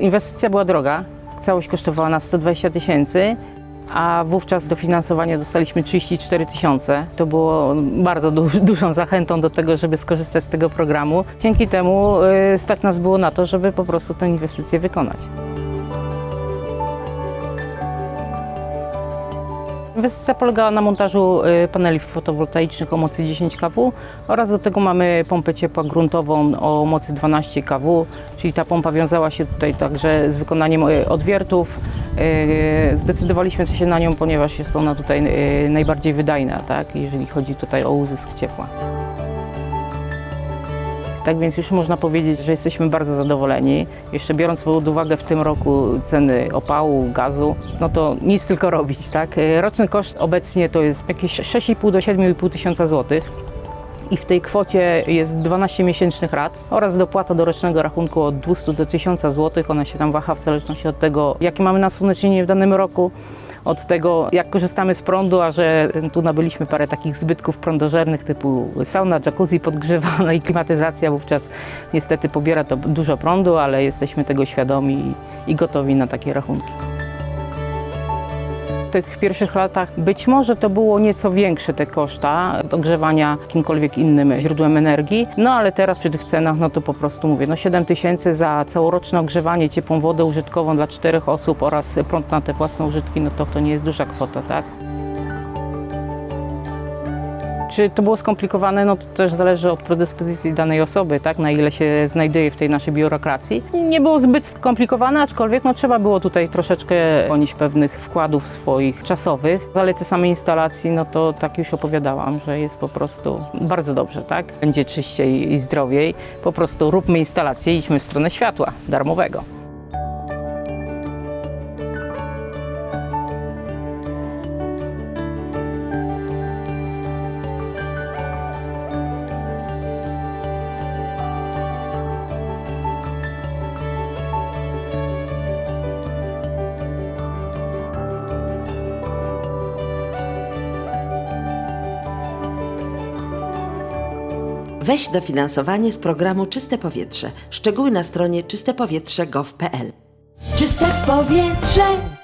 Inwestycja była droga, całość kosztowała nas 120 tysięcy, a wówczas dofinansowanie dostaliśmy 34 tysiące. To było bardzo duż, dużą zachętą do tego, żeby skorzystać z tego programu. Dzięki temu y, stać nas było na to, żeby po prostu tę inwestycję wykonać. Inwestycja polegała na montażu y, paneli fotowoltaicznych o mocy 10 kW oraz do tego mamy pompę ciepła gruntową o mocy 12 kW, czyli ta pompa wiązała się tutaj także z wykonaniem y, odwiertów. Y, Zdecydowaliśmy się na nią, ponieważ jest ona tutaj najbardziej wydajna, tak, jeżeli chodzi tutaj o uzysk ciepła. Tak więc już można powiedzieć, że jesteśmy bardzo zadowoleni. Jeszcze biorąc pod uwagę w tym roku ceny opału, gazu, no to nic tylko robić, tak? Roczny koszt obecnie to jest jakieś 6,5 do 7,5 tysiąca złotych. I w tej kwocie jest 12 miesięcznych rat oraz dopłata do rocznego rachunku od 200 do 1000 zł. Ona się tam waha w zależności od tego, jakie mamy nasłonecznienie w danym roku od tego, jak korzystamy z prądu, a że tu nabyliśmy parę takich zbytków prądożernych typu sauna, jacuzzi podgrzewana i klimatyzacja, wówczas niestety pobiera to dużo prądu, ale jesteśmy tego świadomi i gotowi na takie rachunki. Tych pierwszych latach być może to było nieco większe te koszta ogrzewania jakimkolwiek innym źródłem energii, no ale teraz przy tych cenach, no to po prostu mówię, no 7 tysięcy za całoroczne ogrzewanie, ciepłą wodę użytkową dla czterech osób oraz prąd na te własne użytki, no to to nie jest duża kwota, tak? Czy to było skomplikowane? No to też zależy od predyspozycji danej osoby, tak? Na ile się znajduje w tej naszej biurokracji. Nie było zbyt skomplikowane, aczkolwiek no, trzeba było tutaj troszeczkę ponieść pewnych wkładów swoich czasowych. Zalety samej instalacji, no to tak już opowiadałam, że jest po prostu bardzo dobrze, tak? Będzie czyściej i zdrowiej. Po prostu róbmy instalację idźmy w stronę światła darmowego. Weź dofinansowanie z programu Czyste Powietrze. Szczegóły na stronie czystepowietrze.gov.pl Czyste powietrze!